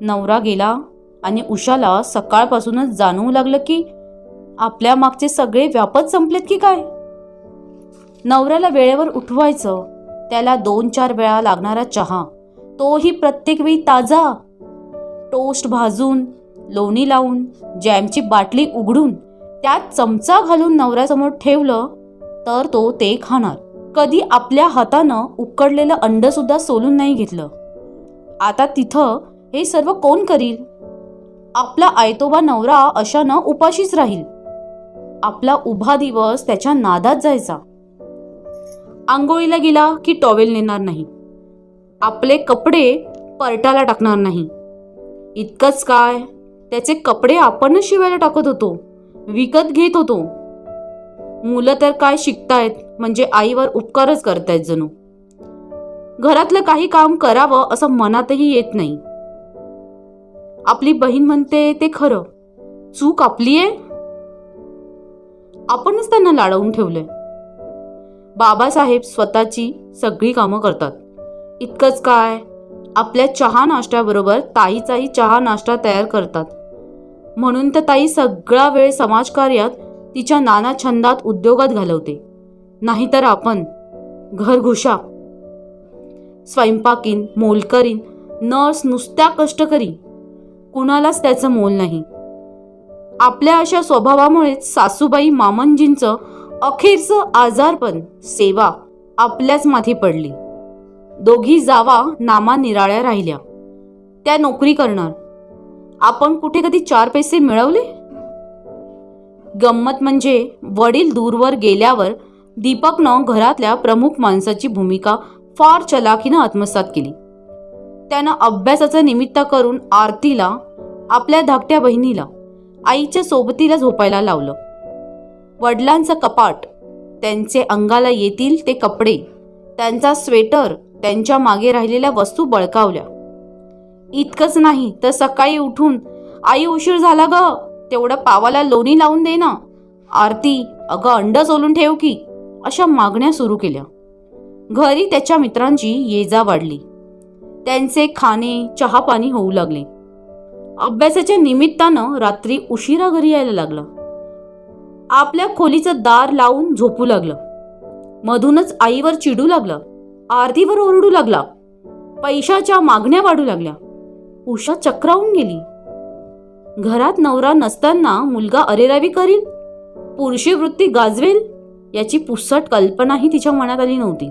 नवरा गेला आणि उषाला सकाळपासूनच जाणवू लागलं की आपल्या मागचे सगळे व्यापच संपलेत की काय? नवऱ्याला वेळेवर उठवायचं त्याला दोन चार वेळा लागणारा चहा तोही प्रत्येक वेळी ताजा. टोस्ट भाजून लोणी लावून जॅमची बाटली उघडून त्यात चमचा घालून नवऱ्यासमोर ठेवलं तर तो ते खाणार. कधी आपल्या हातानं उकडलेलं अंडसुद्धा सोलून नाही घेतलं. आता तिथं हे सर्व कोण करील? आपला आयतोबा नवरा अशानं उपाशीच राहील. आपला उभा दिवस त्याच्या नादात जायचा. आंघोळीला गेला की टॉवेल नेणार नाही. आपले कपडे परटाला टाकणार नाही. इतकंच काय? त्याचे कपडे आपणच शिवायला टाकत होतो. विकत घेत होतो. मुलं तर काय शिकतायत म्हणजे आईवर उपकारच करतायत जणू. घरातलं काही काम करावं असं मनातही येत नाही. आपली बहीण म्हणते ते खरं. चूक आपली आहे. आपणच त्यांना लाडवून ठेवलंय. बाबासाहेब स्वतःची सगळी कामं करतात. इतकंच काय आपल्या चहा नाश्त्याबरोबर ताईचाही चहा नाश्ता तयार करतात. म्हणून तर ताई सगळा वेळ समाजकार्यात तिच्या नाना छंदात उद्योगात घालवते. नाहीतर आपण घर घुशा स्वयंपाकीन मोलकरीन नर्स नुसत्या कष्टकरी कुणालाच त्याचं मोल नाही. आपल्या अशा स्वभावामुळेच सासूबाई मामनजींचं अखेरचं आजारपण सेवा आपल्याच माथी पडली. दोघी जावा नामा निराळ्या राहिल्या. त्या नोकरी करणार. आपण कुठे कधी चार पैसे मिळवले? गंमत म्हणजे वडील दूरवर गेल्यावर दीपकनं घरातल्या प्रमुख माणसाची भूमिका फार चलाखीनं आत्मसात केली. त्यानं अभ्यासाचं निमित्त करून आरतीला आपल्या धाकट्या बहिणीला आईच्या सोबतीला झोपायला लावलं. वडिलांचं कपाट त्यांचे अंगाला येतील ते कपडे त्यांचा स्वेटर त्यांच्या मागे राहिलेल्या वस्तू बळकावल्या. इतकंच नाही तर सकाळी उठून आई उशीर झाला ग तेवढं पावाला लोणी लावून दे ना. आरती अगं अंड सोलून ठेव की अशा मागण्या सुरू केल्या. घरी त्याच्या मित्रांची ये जा वाढली. त्यांचे खाणे चहापाणी होऊ लागले. अभ्यासाच्या निमित्तानं रात्री उशिरा घरी यायला लागला. आपल्या खोलीचं दार लावून झोपू लागलं. मधूनच आईवर चिडू लागलं. आरतीवर ओरडू लागला. पैशाच्या मागण्या वाढू लागल्या. उषा चक्रावून गेली. घरात नवरा नसताना मुलगा अरेरावी करील पुरुषी वृत्ती गाजवेल याची पुसट कल्पनाही तिच्या मनात आली नव्हती.